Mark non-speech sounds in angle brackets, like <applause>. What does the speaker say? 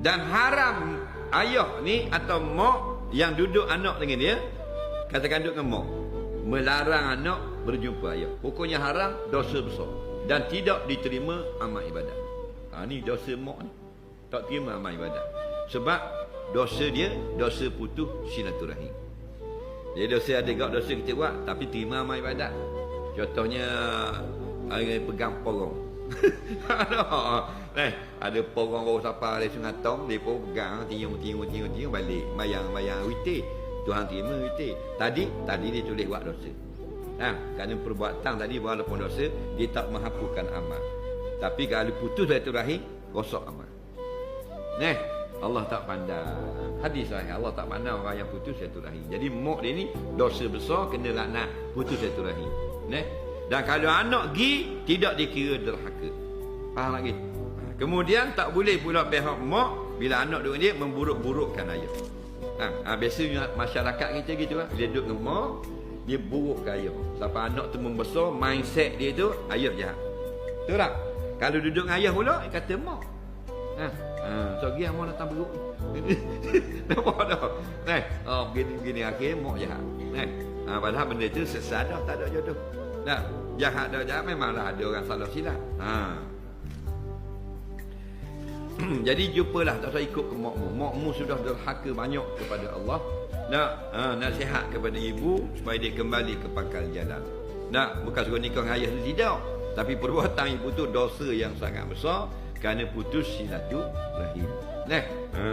Dan haram ayah ni atau mak yang duduk anak dengan dia. Katakan duduk dengan mak. Melarang anak berjumpa ayah. Pokoknya haram, dosa besar. Dan tidak diterima amal ibadat. Ha, ni dosa mak ni. Tak terima amal ibadat. Sebab dosa dia, dosa putus silaturahim. Dia dosa ada gak dosa kita buat tapi terima amal ibadat. Contohnya orang pegang porong. <laughs> ada eh ada porong orang siapa dari Sungai Tong dia pun pegang tiung tiung tiung tiung balik mayang mayang witi. Tuhan terima witi. Tadi tadi dia tulis buat dosa. Ha, kerana perbuatan tadi walaupun dosa dia tak menghapuskan amal. Tapi kalau putus dari rahim rosak amal. Nah, Allah tak pandang. Hadis sahih Allah tak pandang orang yang putus silaturahim. Jadi mak dia ni dosa besar kena laknat putus silaturahim. Nah. Dan kalau anak gi tidak dikira derhaka. Faham lagi? Kemudian tak boleh pula pihak mak bila anak dengan dia memburuk-burukkan ayah. Ha, ha biasa masyarakat kita gitu lah. Dia duduk dengan mak, dia burukkan ayah. Sampai anak tu membesar, mindset dia tu ayah jahat. Betul tak? Kalau duduk dengan ayah pula, dia kata mak. Ha, ha, so yang mau datang beruk. <laughs> Nampak tak? Eh, oh, begini-begini akhir mak jahat. Eh, ha, padahal benda tu sesadah tak ada jodoh. Nah, jahat dah jahat memanglah ada orang salah silap. Ha. Jadi jumpalah tak usah ikut ke makmu. Makmu sudah derhaka banyak kepada Allah. Nak ha, nasihat kepada ibu supaya dia kembali ke pangkal jalan. Nak bukan suruh nikah dengan ayah tidak. Tapi perbuatan ibu tu dosa yang sangat besar kerana putus silaturahim. Nah. Ha.